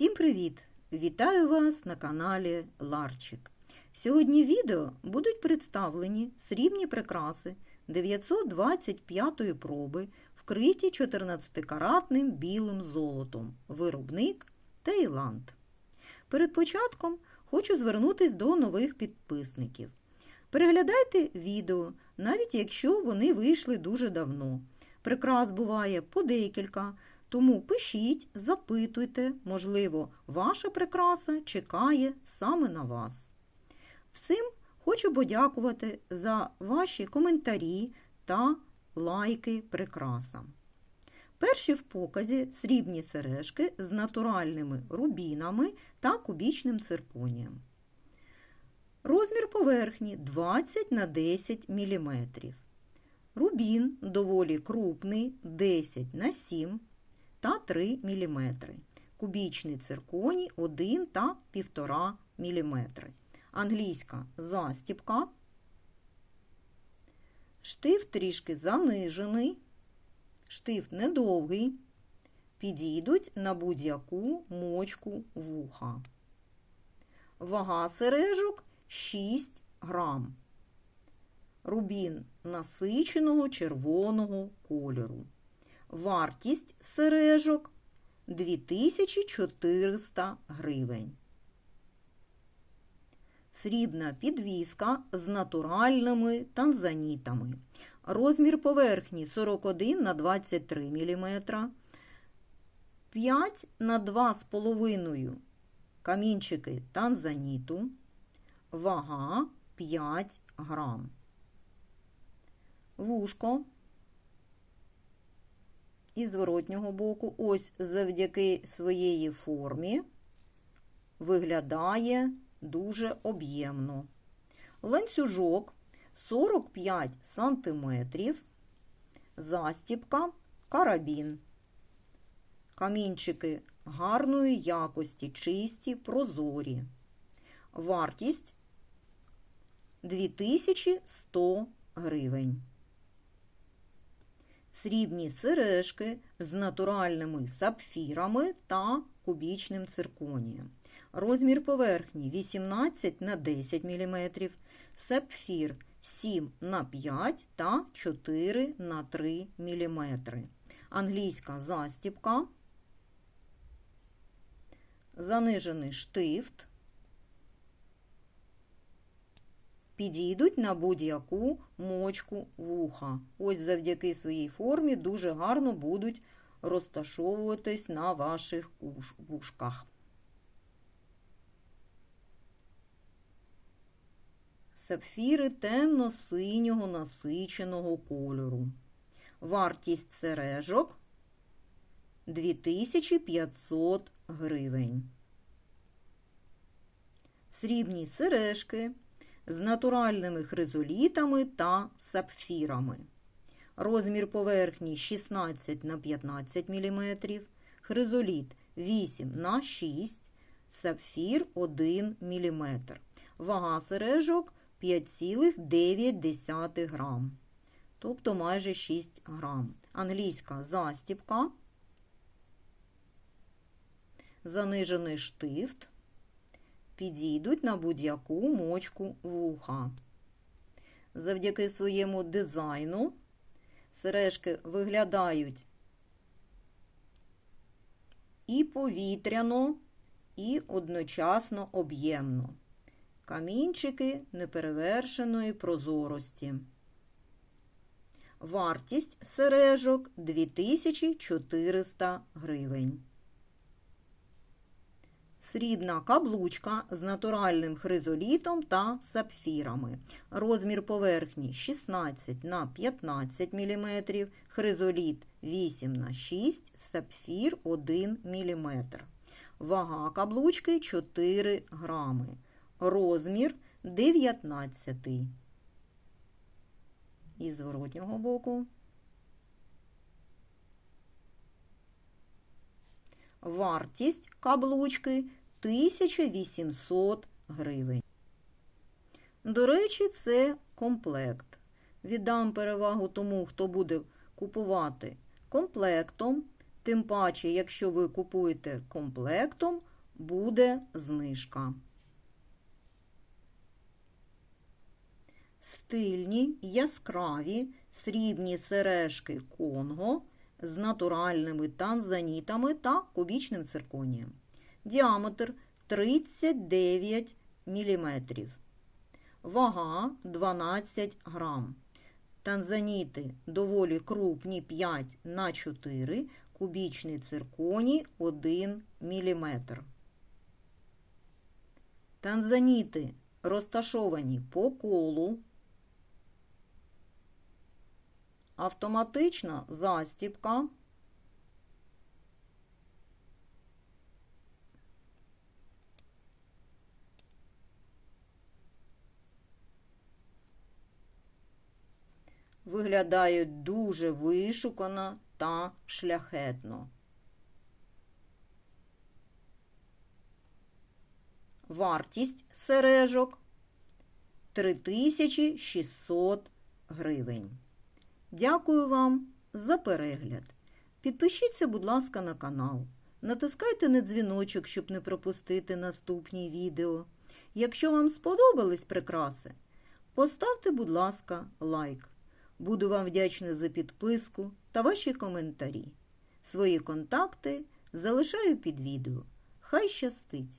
Всім привіт! Вітаю вас на каналі Ларчик. Сьогодні відео будуть представлені срібні прикраси 925-ї проби, вкриті 14-каратним білим золотом. Виробник Таїланд. Перед початком хочу звернутись до нових підписників. Переглядайте відео, навіть якщо вони вийшли дуже давно. Прикрас буває по декілька, тому пишіть, запитуйте, можливо, ваша прикраса чекає саме на вас. Всім хочу подякувати за ваші коментарі та лайки прикрасам. Перші в показі срібні сережки з натуральними рубінами та кубічним цирконієм. Розмір поверхні 20 на 10 мм. Рубін доволі крупний 10 на 7 та 3 мм. Кубічний цирконій 1 та 1,5 мм. Англійська застіпка. Штифт трішки занижений. Штифт недовгий. Підійдуть на будь-яку мочку вуха. Вага сережок 6 грам. Рубін насиченого червоного кольору. Вартість сережок 2400 гривень. Срібна підвіска з натуральними танзанітами. Розмір поверхні 41 на 23 мм. 5 на 2,5 камінчики танзаніту. Вага 5 грам. Вушко із зворотнього боку, ось завдяки своєї формі, виглядає дуже об'ємно. Ланцюжок 45 см, застіпка, карабін. Камінчики гарної якості, чисті, прозорі. Вартість 2100 гривень. Срібні сережки з натуральними сапфірами та кубічним цирконієм. Розмір поверхні 18 на 10 мм, сапфір 7 на 5 та 4 на 3 мм. Англійська застіпка, занижений штифт. Підійдуть на будь-яку мочку вуха. Ось завдяки своїй формі дуже гарно будуть розташовуватись на ваших вушках. Сапфіри темно-синього насиченого кольору. Вартість сережок 2500 гривень. Срібні сережки з натуральними хризолітами та сапфірами. Розмір поверхні 16 на 15 мм, хризоліт 8 на 6 сапфір 1 мм. Вага сережок 5,9 грам, тобто майже 6 грам. Англійська застіпка, занижений штифт підійдуть на будь-яку мочку вуха. Завдяки своєму дизайну сережки виглядають і повітряно, і одночасно об'ємно. Камінчики неперевершеної прозорості. Вартість сережок 2400 гривень. Срібна каблучка з натуральним хризолітом та сапфірами. Розмір поверхні 16 на 15 мм, хризоліт 8 на 6 сапфір 1 мм. Вага каблучки 4 грами. Розмір 19. Із зворотнього боку. Вартість каблучки 1800 гривень. До речі, це комплект. Віддам перевагу тому, хто буде купувати комплектом. Тим паче, якщо ви купуєте комплектом, буде знижка. Стильні, яскраві, срібні сережки Конго з натуральними танзанітами та кубічним цирконієм. Діаметр 39 мм. Вага 12 грам. Танзаніти доволі крупні 5 на 4, кубічний цирконій 1 мм. Танзаніти розташовані по колу. Автоматична застіпка. Виглядають дуже вишукано та шляхетно. Вартість сережок 3600 гривень. Дякую вам за перегляд. Підпишіться, будь ласка, на канал. Натискайте на дзвіночок, щоб не пропустити наступні відео. Якщо вам сподобались прикраси, поставте, будь ласка, лайк. Буду вам вдячна за підписку та ваші коментарі. Свої контакти залишаю під відео. Хай щастить!